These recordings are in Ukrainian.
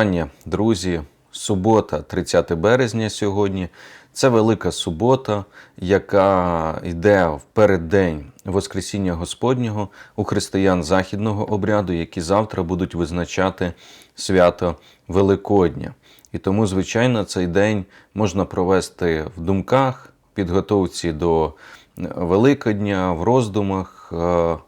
Вітання, друзі, субота, 30 березня сьогодні. Це велика субота, яка йде в переддень Воскресіння Господнього у християн західного обряду, які завтра будуть визначати свято Великодня. І тому, звичайно, цей день можна провести в думках, підготовці до Великодня, в роздумах, е,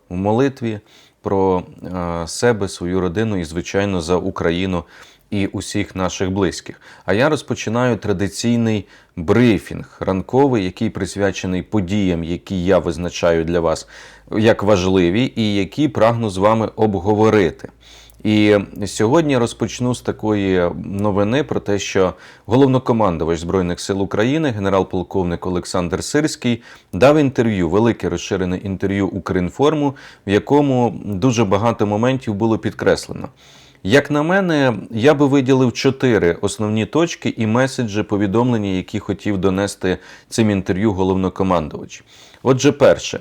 в молитві про е, себе, свою родину і, звичайно, за Україну і усіх наших близьких. А я розпочинаю традиційний брифінг ранковий, який присвячений подіям, які я визначаю для вас як важливі, і які прагну з вами обговорити. І сьогодні розпочну з такої новини про те, що головнокомандувач Збройних сил України, генерал-полковник Олександр Сирський, дав інтерв'ю, велике розширене інтерв'ю Укрінформу, в якому дуже багато моментів було підкреслено. Як на мене, я би виділив чотири основні точки і меседжі повідомлення, які хотів донести цим інтерв'ю головнокомандувач. Отже, перше.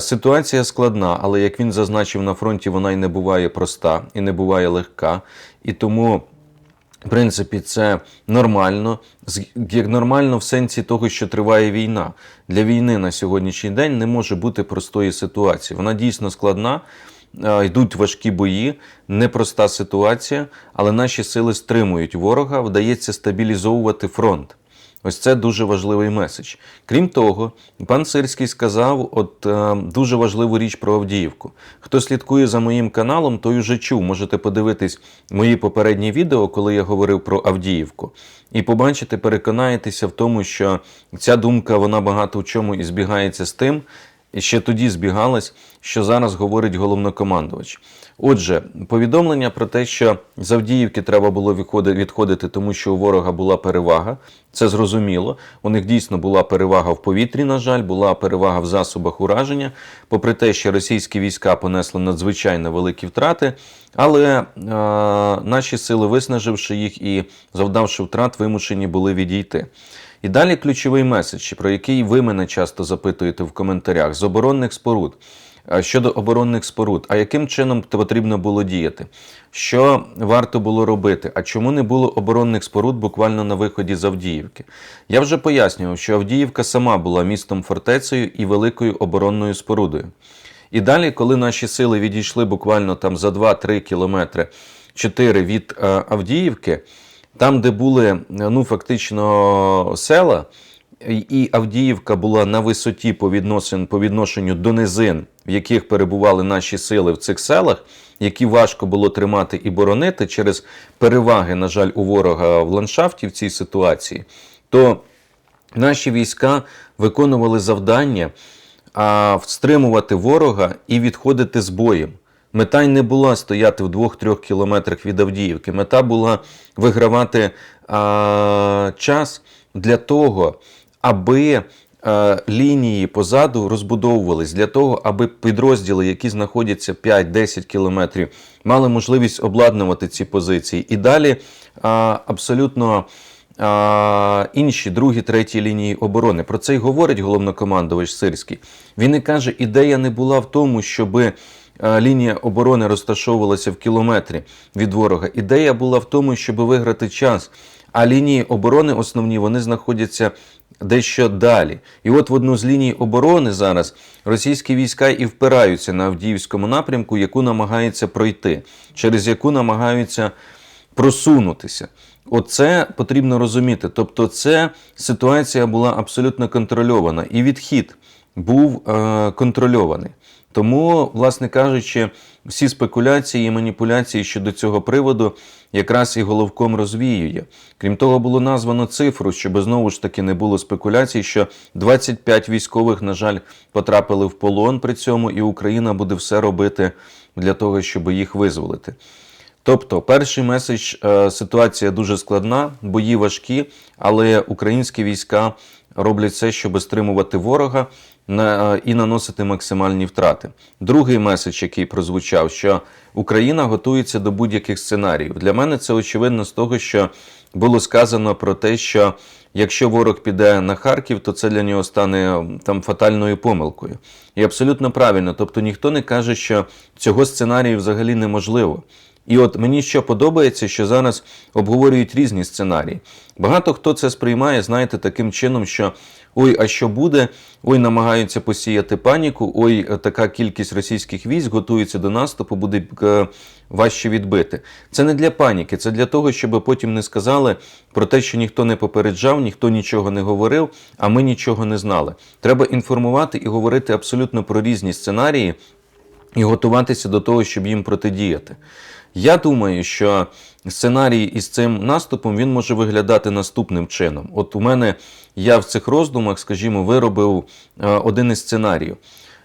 Ситуація складна, але як він зазначив на фронті, вона й не буває проста і не буває легка. І тому, в принципі, це нормально, як нормально в сенсі того, що триває війна. Для війни на сьогоднішній день не може бути простої ситуації. Вона дійсно складна. Йдуть важкі бої, непроста ситуація, але наші сили стримують ворога, вдається стабілізовувати фронт. Ось це дуже важливий меседж. Крім того, пан Сирський сказав от е, дуже важливу річ про Авдіївку. Хто слідкує за моїм каналом, той уже чув. Можете подивитись мої попередні відео, коли я говорив про Авдіївку, і побачите, переконаєтеся в тому, що ця думка вона багато в чому і збігається з тим, ще тоді збігалась, що зараз говорить головнокомандувач. Отже, повідомлення про те, що з Авдіївки треба було відходити, тому що у ворога була перевага. Це зрозуміло. У них дійсно була перевага в повітрі, на жаль, була перевага в засобах ураження, попри те, що російські війська понесли надзвичайно великі втрати. Але е, наші сили, виснаживши їх і завдавши втрат, вимушені були відійти. І далі ключовий меседж, про який ви мене часто запитуєте в коментарях з оборонних споруд. Щодо оборонних споруд, а яким чином потрібно було діяти? Що варто було робити? А чому не було оборонних споруд буквально на виході з Авдіївки? Я вже пояснював, що Авдіївка сама була містом фортецею і великою оборонною спорудою. І далі, коли наші сили відійшли буквально там за 2-3 кілометри 4 від е, Авдіївки, там, де були ну, фактично села, і Авдіївка була на висоті по, відносин, по відношенню до низин, в яких перебували наші сили в цих селах, які важко було тримати і боронити через переваги, на жаль, у ворога в ландшафті в цій ситуації, то наші війська виконували завдання а, стримувати ворога і відходити з боєм. Мета й не була стояти в 2-3 кілометрах від Авдіївки. Мета була вигравати а, час для того, аби е, лінії позаду розбудовувались, для того, аби підрозділи, які знаходяться 5-10 кілометрів, мали можливість обладнувати ці позиції. І далі а, абсолютно а, інші, другі, треті лінії оборони. Про це й говорить головнокомандувач Сирський. Він і каже, ідея не була в тому, щоби. Е, Лінія оборони розташовувалася в кілометрі від ворога. Ідея була в тому, щоб виграти час. А лінії оборони основні вони знаходяться дещо далі. І от в одну з ліній оборони зараз російські війська і впираються на Авдіївському напрямку, яку намагаються пройти, через яку намагаються просунутися. Оце потрібно розуміти. Тобто, це ситуація була абсолютно контрольована, і відхід був е, контрольований. Тому, власне кажучи, всі спекуляції і маніпуляції щодо цього приводу якраз і головком розвіює. Крім того, було названо цифру, щоб знову ж таки не було спекуляцій, що 25 військових, на жаль, потрапили в полон при цьому, і Україна буде все робити для того, щоб їх визволити. Тобто, перший меседж е, ситуація дуже складна, бої важкі, але українські війська роблять все, щоб стримувати ворога і наносити максимальні втрати. Другий меседж, який прозвучав, що Україна готується до будь-яких сценаріїв. Для мене це очевидно з того, що було сказано про те, що якщо ворог піде на Харків, то це для нього стане там фатальною помилкою. І абсолютно правильно. Тобто ніхто не каже, що цього сценарію взагалі неможливо. І от мені що подобається, що зараз обговорюють різні сценарії. Багато хто це сприймає, знаєте, таким чином, що ой, а що буде? Ой, намагаються посіяти паніку. Ой, така кількість російських військ готується до наступу, буде е, важче відбити. Це не для паніки, це для того, щоб потім не сказали про те, що ніхто не попереджав, ніхто нічого не говорив, а ми нічого не знали. Треба інформувати і говорити абсолютно про різні сценарії і готуватися до того, щоб їм протидіяти. Я думаю, що сценарій із цим наступом він може виглядати наступним чином. От у мене я в цих роздумах, скажімо, виробив е, один із сценаріїв.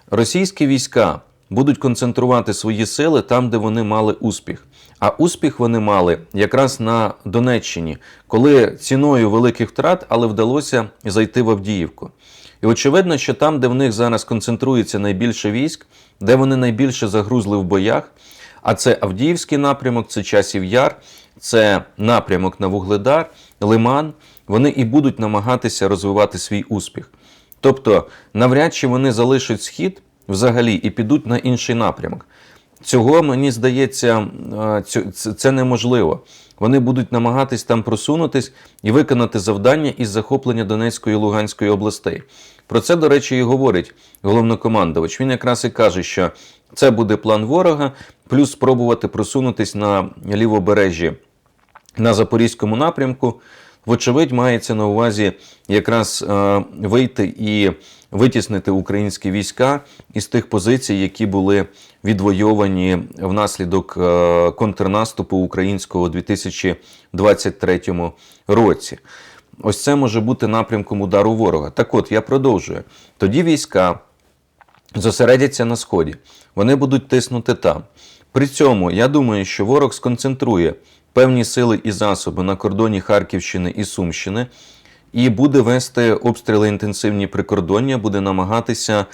Російські війська будуть концентрувати свої сили там, де вони мали успіх. А успіх вони мали якраз на Донеччині, коли ціною великих втрат, але вдалося зайти в Авдіївку. І очевидно, що там, де в них зараз концентрується найбільше військ, де вони найбільше загрузли в боях, а це Авдіївський напрямок, це Часів Яр, це напрямок на Вугледар, Лиман. Вони і будуть намагатися розвивати свій успіх. Тобто, навряд чи вони залишать схід взагалі і підуть на інший напрямок. Цього мені здається, це неможливо. Вони будуть намагатись там просунутись і виконати завдання із захоплення Донецької і Луганської областей. Про це, до речі, і говорить головнокомандувач. Він якраз і каже, що це буде план ворога, плюс спробувати просунутись на лівобережжі на Запорізькому напрямку. Вочевидь, мається на увазі якраз е, вийти і витіснити українські війська із тих позицій, які були відвойовані внаслідок е, контрнаступу українського у 2023 році. Ось це може бути напрямком удару ворога. Так от я продовжую. Тоді війська зосередяться на сході, вони будуть тиснути там. При цьому я думаю, що ворог сконцентрує певні сили і засоби на кордоні Харківщини і Сумщини і буде вести обстріли інтенсивні прикордоння, буде намагатися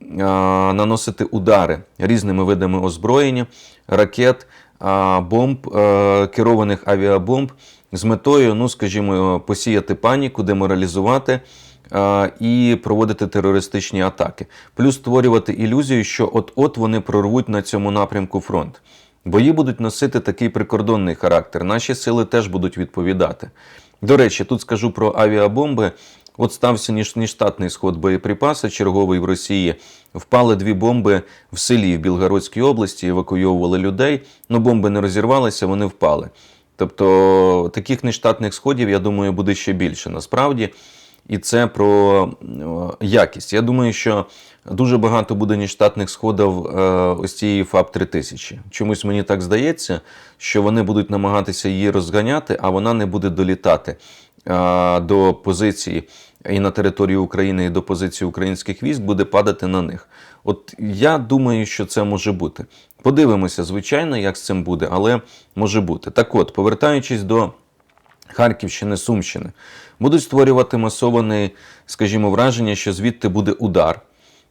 а, наносити удари різними видами озброєння, ракет, а, бомб, а, керованих авіабомб з метою, ну скажімо, посіяти паніку, деморалізувати. І проводити терористичні атаки, плюс створювати ілюзію, що от-от вони прорвуть на цьому напрямку фронт. Бої будуть носити такий прикордонний характер. Наші сили теж будуть відповідати. До речі, тут скажу про авіабомби. От стався нештатний сход боєприпаса, черговий в Росії. Впали дві бомби в селі в Білгородській області, евакуйовували людей. Ну бомби не розірвалися, вони впали. Тобто таких нештатних сходів, я думаю, буде ще більше насправді. І це про якість. Я думаю, що дуже багато буде нештатних сходів е, ось цієї ФАП 3000. Чомусь мені так здається, що вони будуть намагатися її розганяти, а вона не буде долітати е, до позиції і на території України, і до позиції українських військ, буде падати на них. От я думаю, що це може бути. Подивимося, звичайно, як з цим буде, але може бути. Так от, повертаючись до Харківщини, Сумщини, будуть створювати масоване, скажімо, враження, що звідти буде удар,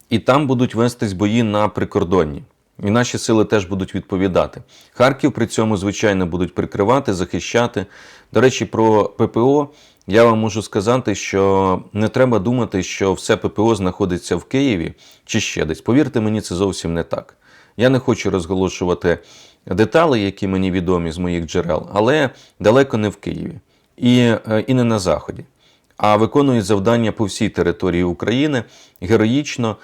і там будуть вестись бої на прикордонні. І наші сили теж будуть відповідати. Харків при цьому, звичайно, будуть прикривати, захищати. До речі, про ППО я вам можу сказати, що не треба думати, що все ППО знаходиться в Києві чи ще десь. Повірте мені, це зовсім не так. Я не хочу розголошувати деталі, які мені відомі з моїх джерел, але далеко не в Києві і, е, і не на Заході. А виконують завдання по всій території України героїчно,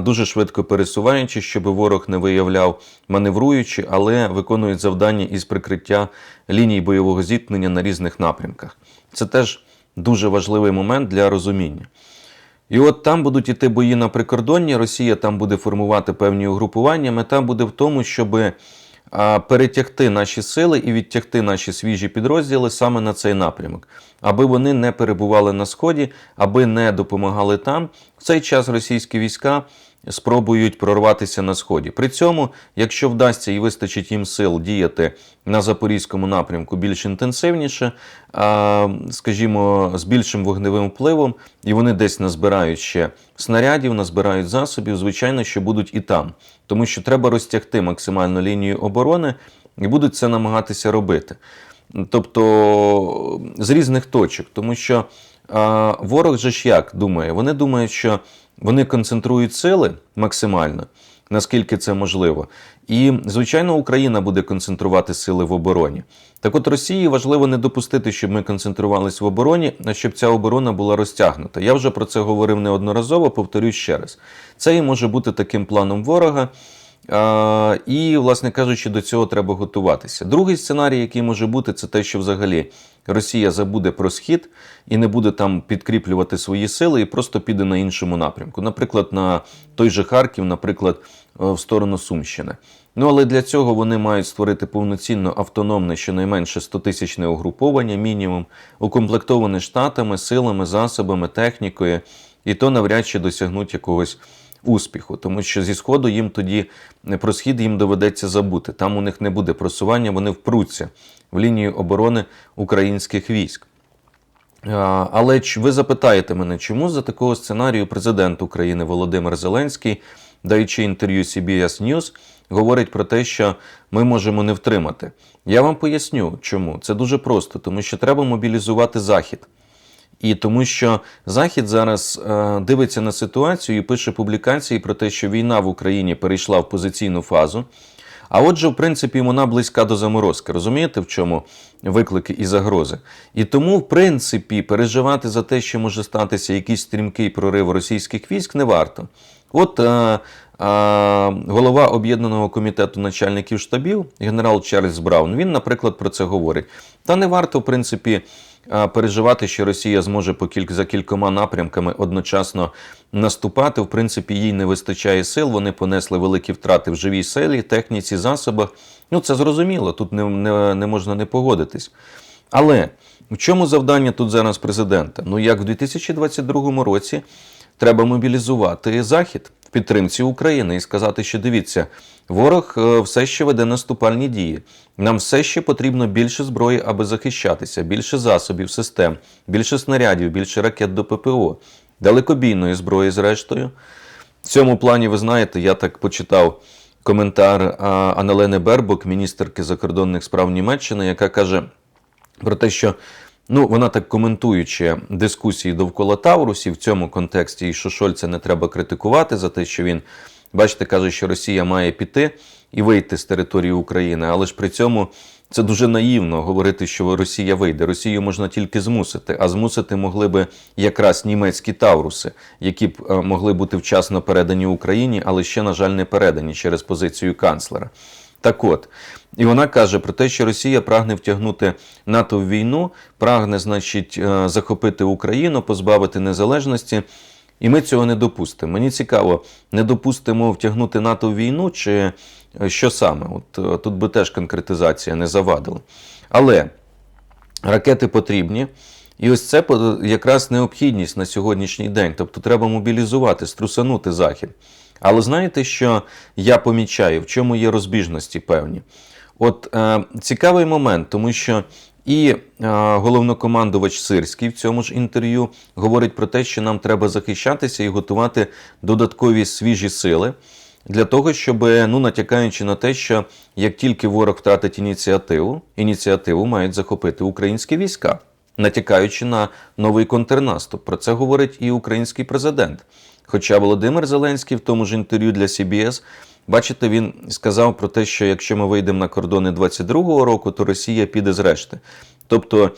дуже швидко пересуваючи, щоб ворог не виявляв маневруючи, але виконують завдання із прикриття ліній бойового зіткнення на різних напрямках. Це теж дуже важливий момент для розуміння. І от там будуть іти бої на прикордонні, Росія там буде формувати певні угрупування. Мета буде в тому, щоб перетягти наші сили і відтягти наші свіжі підрозділи саме на цей напрямок, аби вони не перебували на сході, аби не допомагали там. В цей час російські війська спробують прорватися на сході. При цьому, якщо вдасться і вистачить їм сил діяти на запорізькому напрямку більш інтенсивніше, скажімо, з більшим вогневим впливом, і вони десь назбирають ще снарядів, назбирають засобів, звичайно, що будуть і там, тому що треба розтягти максимальну лінію оборони і будуть це намагатися робити. Тобто з різних точок, тому що а, ворог же ж як думає? Вони думають, що вони концентрують сили максимально наскільки це можливо. І, звичайно, Україна буде концентрувати сили в обороні. Так от Росії важливо не допустити, щоб ми концентрувалися в обороні, а щоб ця оборона була розтягнута. Я вже про це говорив неодноразово, повторюсь ще раз. Це і може бути таким планом ворога. І, власне кажучи, до цього треба готуватися. Другий сценарій, який може бути, це те, що взагалі Росія забуде про схід і не буде там підкріплювати свої сили, і просто піде на іншому напрямку. Наприклад, на той же Харків, наприклад, е, в сторону Сумщини. Ну але для цього вони мають створити повноцінно автономне, щонайменше 100-тисячне угруповання, мінімум, укомплектоване штатами, силами, засобами, технікою, і то навряд чи досягнуть якогось успіху, тому що зі сходу їм тоді про схід їм доведеться забути. Там у них не буде просування, вони впруться в лінію оборони українських військ. Але ви запитаєте мене, чому за такого сценарію президент України Володимир Зеленський, даючи інтерв'ю CBS News, говорить про те, що ми можемо не втримати. Я вам поясню, чому. Це дуже просто, тому що треба мобілізувати Захід. І тому що Захід зараз е, дивиться на ситуацію і пише публікації про те, що війна в Україні перейшла в позиційну фазу. А отже, в принципі, вона близька до заморозки. Розумієте, в чому виклики і загрози? І тому, в принципі, переживати за те, що може статися якийсь стрімкий прорив російських військ, не варто. От е, е, голова об'єднаного комітету начальників штабів, генерал Чарльз Браун, він, наприклад, про це говорить. Та не варто, в принципі, переживати, що Росія зможе по кіль... за кількома напрямками одночасно наступати. В принципі, їй не вистачає сил. Вони понесли великі втрати в живій селі, техніці, засобах. Ну, це зрозуміло, тут не, не, не можна не погодитись. Але в чому завдання тут зараз президента? Ну, як в 2022 році треба мобілізувати Захід в підтримці України і сказати, що дивіться, ворог е, все ще веде наступальні дії. Нам все ще потрібно більше зброї, аби захищатися, більше засобів, систем, більше снарядів, більше ракет до ППО, далекобійної зброї, зрештою. В цьому плані, ви знаєте, я так почитав коментар а, Анелени Бербок, міністерки закордонних справ Німеччини, яка каже про те, що ну, вона так коментуючи дискусії довкола Таурусів в цьому контексті, і що Шольца не треба критикувати за те, що він, бачите, каже, що Росія має піти і вийти з території України, але ж при цьому. Це дуже наївно говорити, що Росія вийде. Росію можна тільки змусити, а змусити могли би якраз німецькі тавруси, які б е, могли бути вчасно передані Україні, але ще, на жаль, не передані через позицію канцлера. Так от, і вона каже про те, що Росія прагне втягнути НАТО в війну, прагне, значить, е, захопити Україну, позбавити незалежності. І ми цього не допустимо. Мені цікаво, не допустимо втягнути НАТО в війну, чи е, що саме? От е, тут би теж конкретизація не завадила. Але ракети потрібні. І ось це якраз необхідність на сьогоднішній день. Тобто треба мобілізувати, струсанути захід. Але знаєте, що я помічаю, в чому є розбіжності певні? От е, цікавий момент, тому що і е, головнокомандувач Сирський в цьому ж інтерв'ю говорить про те, що нам треба захищатися і готувати додаткові свіжі сили для того, щоб, ну натякаючи на те, що як тільки ворог втратить ініціативу, ініціативу мають захопити українські війська, натякаючи на новий контрнаступ. Про це говорить і український президент. Хоча Володимир Зеленський в тому ж інтерв'ю для CBS, бачите, він сказав про те, що якщо ми вийдемо на кордони 22-го року, то Росія піде з решти. Тобто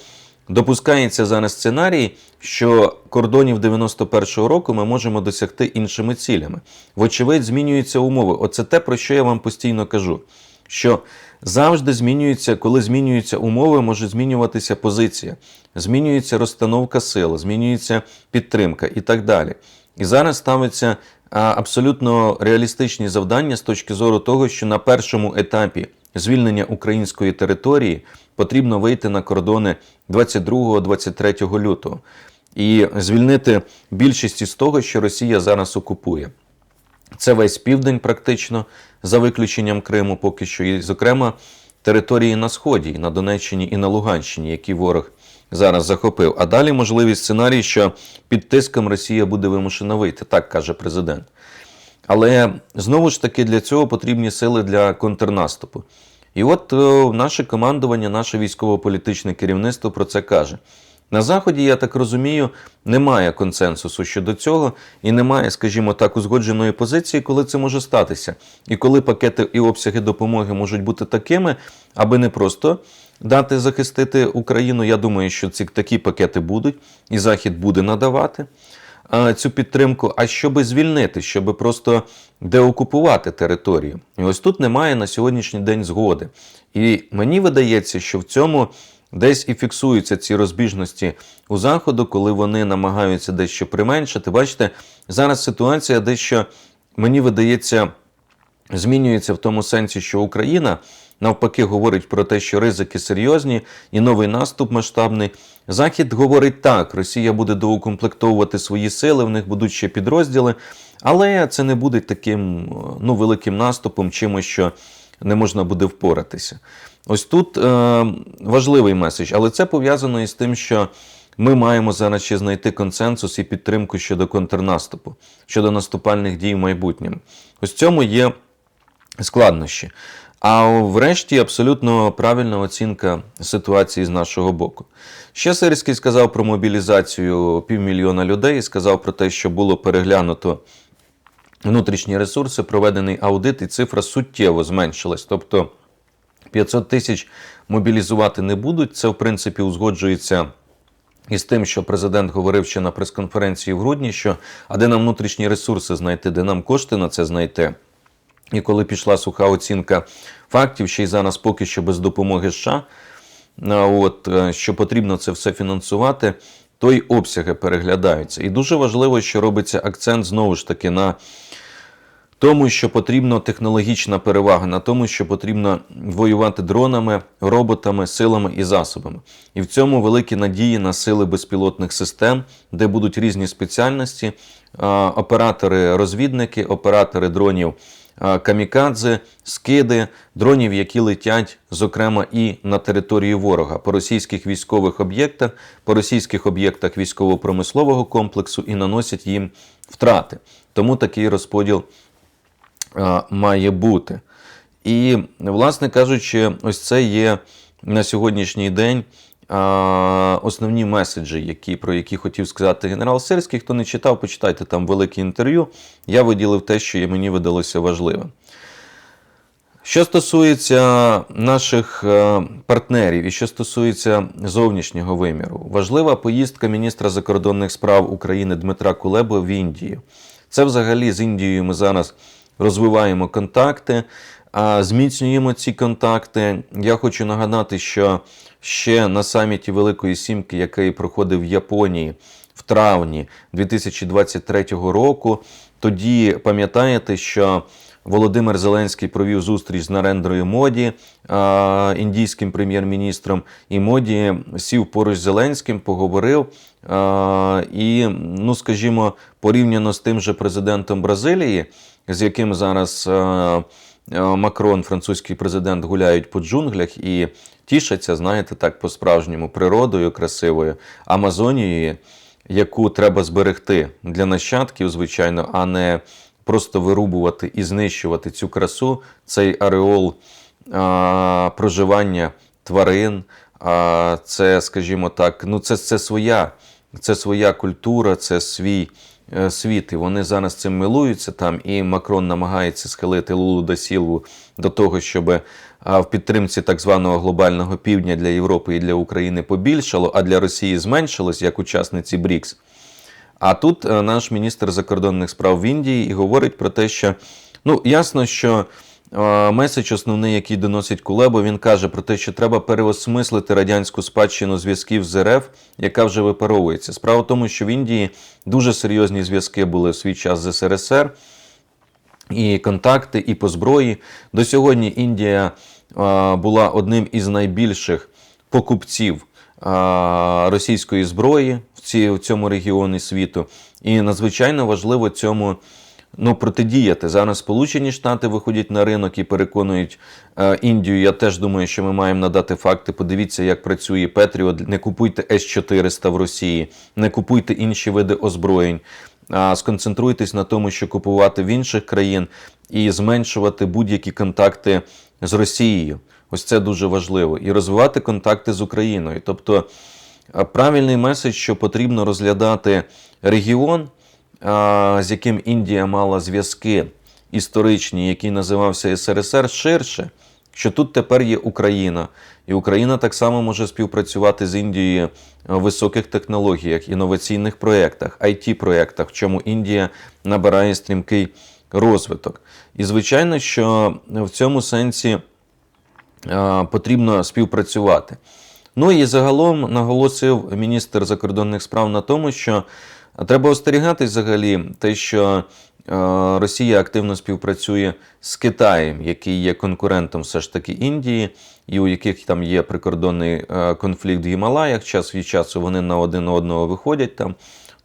допускається зараз сценарій, що кордонів 91-го року ми можемо досягти іншими цілями. Вочевидь, змінюються умови. Оце те, про що я вам постійно кажу. Що завжди змінюється, коли змінюються умови, може змінюватися позиція, змінюється розстановка сил, змінюється підтримка і так далі. І зараз ставиться абсолютно реалістичні завдання з точки зору того, що на першому етапі звільнення української території потрібно вийти на кордони 22-23 лютого і звільнити більшість із того, що Росія зараз окупує. Це весь південь, практично, за виключенням Криму, поки що, і, зокрема, території на Сході, і на Донеччині і на Луганщині, які ворог зараз захопив. А далі можливий сценарій, що під тиском Росія буде вимушена вийти, так каже президент. Але знову ж таки для цього потрібні сили для контрнаступу. І от е, наше командування, наше військово-політичне керівництво про це каже. На Заході, я так розумію, немає консенсусу щодо цього і немає, скажімо так, узгодженої позиції, коли це може статися. І коли пакети і обсяги допомоги можуть бути такими, аби не просто дати захистити Україну. Я думаю, що ці такі пакети будуть, і Захід буде надавати е, цю підтримку, а щоби звільнити, щоби просто деокупувати територію. І ось тут немає на сьогоднішній день згоди. І мені видається, що в цьому десь і фіксуються ці розбіжності у заходу, коли вони намагаються дещо применшити. Бачите, зараз ситуація дещо мені видається змінюється в тому сенсі, що Україна навпаки говорить про те, що ризики серйозні і новий наступ масштабний. Захід говорить так: Росія буде доукомплектовувати свої сили, в них будуть ще підрозділи, але це не буде таким ну, великим наступом, чимось, що не можна буде впоратися. Ось тут е, важливий меседж, але це пов'язано із тим, що ми маємо зараз ще знайти консенсус і підтримку щодо контрнаступу, щодо наступальних дій в майбутньому. Ось в цьому є складнощі. А врешті абсолютно правильна оцінка ситуації з нашого боку. Ще Сирський сказав про мобілізацію півмільйона людей, сказав про те, що було переглянуто внутрішні ресурси, проведений аудит, і цифра суттєво зменшилась. Тобто 500 тисяч мобілізувати не будуть. Це, в принципі, узгоджується. із тим, що президент говорив ще на прес-конференції в грудні, що а де нам внутрішні ресурси знайти, де нам кошти на це знайти. І коли пішла суха оцінка фактів, ще й зараз поки що без допомоги США, от, е, що потрібно це все фінансувати, то й обсяги переглядаються. І дуже важливо, що робиться акцент знову ж таки на тому, що потрібна технологічна перевага, на тому, що потрібно воювати дронами, роботами, силами і засобами. І в цьому великі надії на сили безпілотних систем, де будуть різні спеціальності, оператори-розвідники, оператори дронів. Камікадзе, скиди, дронів, які летять, зокрема, і на території ворога по російських військових об'єктах, по російських об'єктах військово-промислового комплексу і наносять їм втрати. Тому такий розподіл має бути. І, власне кажучи, ось це є на сьогоднішній день основні меседжі, які, про які хотів сказати генерал Сирський. Хто не читав, почитайте там велике інтерв'ю. Я виділив те, що мені видалося важливим. Що стосується наших е, партнерів і що стосується зовнішнього виміру, важлива поїздка міністра закордонних справ України Дмитра Кулеби в Індію. Це взагалі з Індією ми зараз розвиваємо контакти, зміцнюємо ці контакти. Я хочу нагадати, що ще на саміті Великої Сімки, який проходив в Японії в травні 2023 року, тоді пам'ятаєте, що Володимир Зеленський провів зустріч з Нарендрою Моді, індійським прем'єр-міністром, і Моді сів поруч з Зеленським, поговорив. І, ну скажімо, порівняно з тим же президентом Бразилії, з яким зараз Макрон, французький президент, гуляють по джунглях і тішаться, знаєте, так по-справжньому природою красивою, Амазонією, яку треба зберегти для нащадків, звичайно, а не просто вирубувати і знищувати цю красу, цей ареол а, проживання тварин. А, Це, скажімо так, ну це, це своя, це своя культура, це свій. Е, світ, і вони зараз цим милуються там. І Макрон намагається схилити Лулу до Сілву до того, щоб в підтримці так званого глобального півдня для Європи і для України побільшало, а для Росії зменшилось як учасниці БРІКС. А тут е, наш міністр закордонних справ в Індії і говорить про те, що ну ясно, що е, меседж основний, який доносить Кулебо, він каже про те, що треба переосмислити радянську спадщину зв'язків з РФ, яка вже випаровується. Справа в тому, що в Індії дуже серйозні зв'язки були в свій час з СРСР. І контакти, і по зброї. До сьогодні Індія була одним із найбільших покупців російської зброї в цьому регіоні світу. І надзвичайно важливо цьому ну, протидіяти. Зараз Сполучені Штати виходять на ринок і переконують е, Індію. Я теж думаю, що ми маємо надати факти. Подивіться, як працює Петріот. Не купуйте С-400 в Росії, не купуйте інші види озброєнь. А сконцентруйтесь на тому, що купувати в інших країн і зменшувати будь-які контакти з Росією. Ось це дуже важливо. І розвивати контакти з Україною. Тобто правильний меседж, що потрібно розглядати регіон, з яким Індія мала зв'язки історичні, який називався СРСР, ширше, що тут тепер є Україна, і Україна так само може співпрацювати з Індією в високих технологіях, інноваційних проєктах, it проєктах в чому Індія набирає стрімкий розвиток. І звичайно, що в цьому сенсі потрібно співпрацювати. Ну і загалом наголосив міністр закордонних справ на тому, що треба остерігатись взагалі те, що е, Росія активно співпрацює з Китаєм, який є конкурентом все ж таки Індії, і у яких там є прикордонний е, конфлікт в Гімалаях. Час від часу вони на один одного виходять там.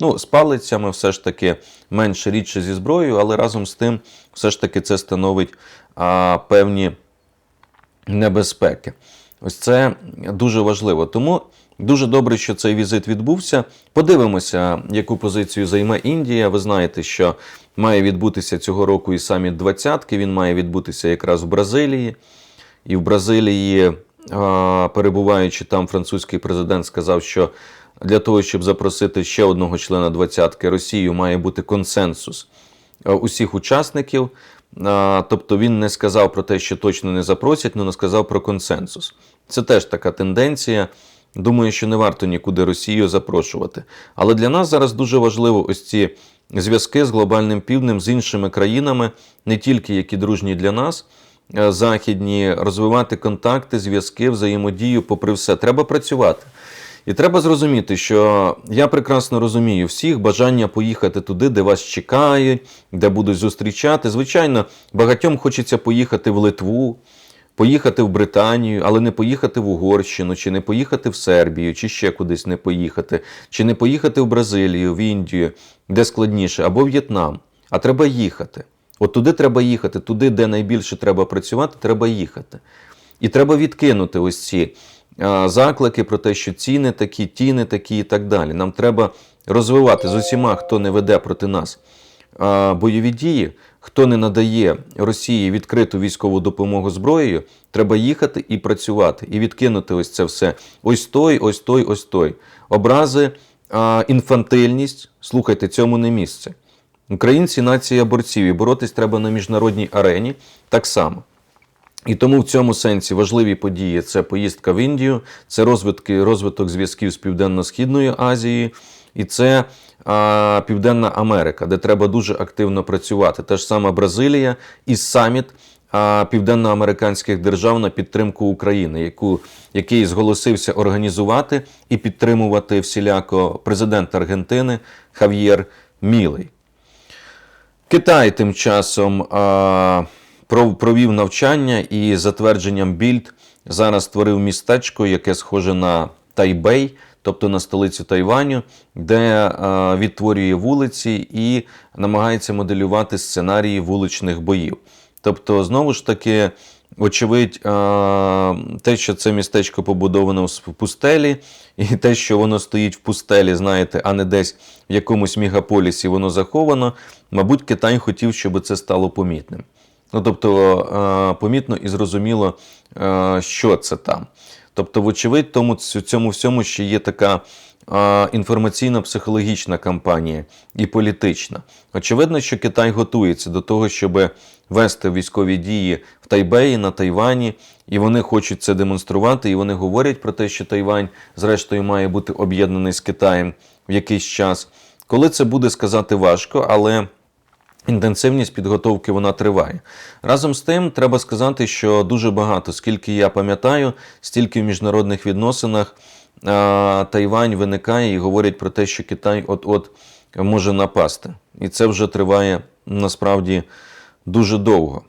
Ну, з палицями все ж таки менше рідше зі зброєю, але разом з тим, все ж таки, це становить певні небезпеки. Ось це дуже важливо. Тому дуже добре, що цей візит відбувся. Подивимося, яку позицію займе Індія. Ви знаєте, що має відбутися цього року і саміт двадцятки. Він має відбутися якраз в Бразилії. І в Бразилії, перебуваючи там, французький президент сказав, що для того, щоб запросити ще одного члена двадцятки Росію, має бути консенсус е, усіх учасників. Тобто він не сказав про те, що точно не запросять, але сказав про консенсус. Це теж така тенденція. Думаю, що не варто нікуди Росію запрошувати. Але для нас зараз дуже важливо ось ці зв'язки з глобальним півднем, з іншими країнами, не тільки які дружні для нас, е, західні, розвивати контакти, зв'язки, взаємодію, попри все. Треба працювати. І треба зрозуміти, що я прекрасно розумію всіх бажання поїхати туди, де вас чекають, де будуть зустрічати. Звичайно, багатьом хочеться поїхати в Литву, поїхати в Британію, але не поїхати в Угорщину, чи не поїхати в Сербію, чи ще кудись не поїхати, чи не поїхати в Бразилію, в Індію, де складніше, або В'єтнам. А треба їхати. От туди треба їхати, туди, де найбільше треба працювати, треба їхати. І треба відкинути ось ці а, заклики про те, що ціни такі, ті не такі і так далі. Нам треба розвивати з усіма, хто не веде проти нас бойові дії, хто не надає Росії відкриту військову допомогу зброєю, треба їхати і працювати, і відкинути ось це все. Ось той, ось той, ось той. Образи, інфантильність. Слухайте, цьому не місце. Українці нація борців, і боротись треба на міжнародній арені так само. І тому в цьому сенсі важливі події це поїздка в Індію, це розвитки, розвиток зв'язків з Південно-Східною Азією, і це а, Південна Америка, де треба дуже активно працювати. Та ж сама Бразилія і саміт а, південноамериканських держав на підтримку України, яку, який зголосився організувати і підтримувати всіляко президент Аргентини Хав'єр Мілей. Китай тим часом а, провів навчання і затвердженням більд зараз створив містечко, яке схоже на Тайбей, тобто на столицю Тайваню, де відтворює вулиці і намагається моделювати сценарії вуличних боїв. Тобто, знову ж таки, очевидь, те, що це містечко побудовано в пустелі, і те, що воно стоїть в пустелі, знаєте, а не десь в якомусь мегаполісі воно заховано, мабуть, Китай хотів, щоб це стало помітним. Ну, тобто, е, помітно і зрозуміло, е, що це там. Тобто, вочевидь, тому цьому всьому ще є така інформаційно-психологічна кампанія і політична. Очевидно, що Китай готується до того, щоб вести військові дії в Тайбеї, на Тайвані, і вони хочуть це демонструвати, і вони говорять про те, що Тайвань, зрештою, має бути об'єднаний з Китаєм в якийсь час. Коли це буде сказати важко, але. Інтенсивність підготовки вона триває. Разом з тим, треба сказати, що дуже багато, скільки я пам'ятаю, стільки в міжнародних відносинах а, Тайвань виникає і говорять про те, що Китай от-от може напасти. І це вже триває насправді дуже довго.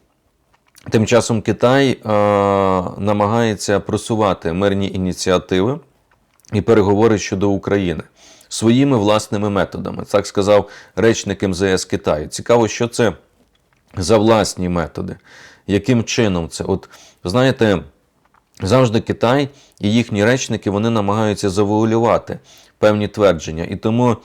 Тим часом Китай а, намагається просувати мирні ініціативи і переговори щодо України своїми власними методами. Так сказав речник МЗС Китаю. Цікаво, що це за власні методи, яким чином це? От знаєте, завжди Китай і їхні речники вони намагаються завуалювати певні твердження. І тому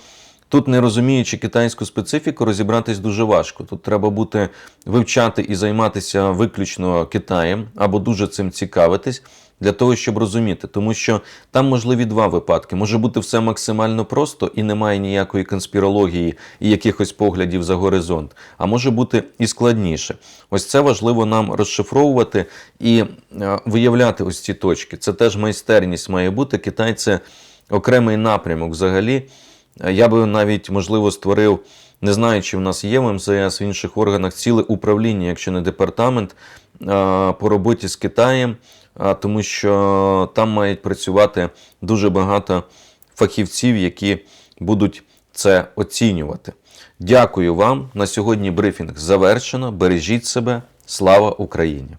тут, не розуміючи китайську специфіку, розібратись дуже важко. Тут треба бути вивчати і займатися виключно Китаєм або дуже цим цікавитись, для того, щоб розуміти, тому що там можливі два випадки. Може бути все максимально просто і немає ніякої конспірології і якихось поглядів за горизонт, а може бути і складніше. Ось це важливо нам розшифровувати і е, виявляти ось ці точки. Це теж майстерність має бути. Китай це окремий напрямок взагалі. Я би навіть, можливо, створив, не знаю, чи в нас є в МЗС в інших органах ціле управління, якщо не департамент, е, по роботі з Китаєм, тому що там мають працювати дуже багато фахівців, які будуть це оцінювати. Дякую вам. На сьогодні брифінг завершено. Бережіть себе. Слава Україні!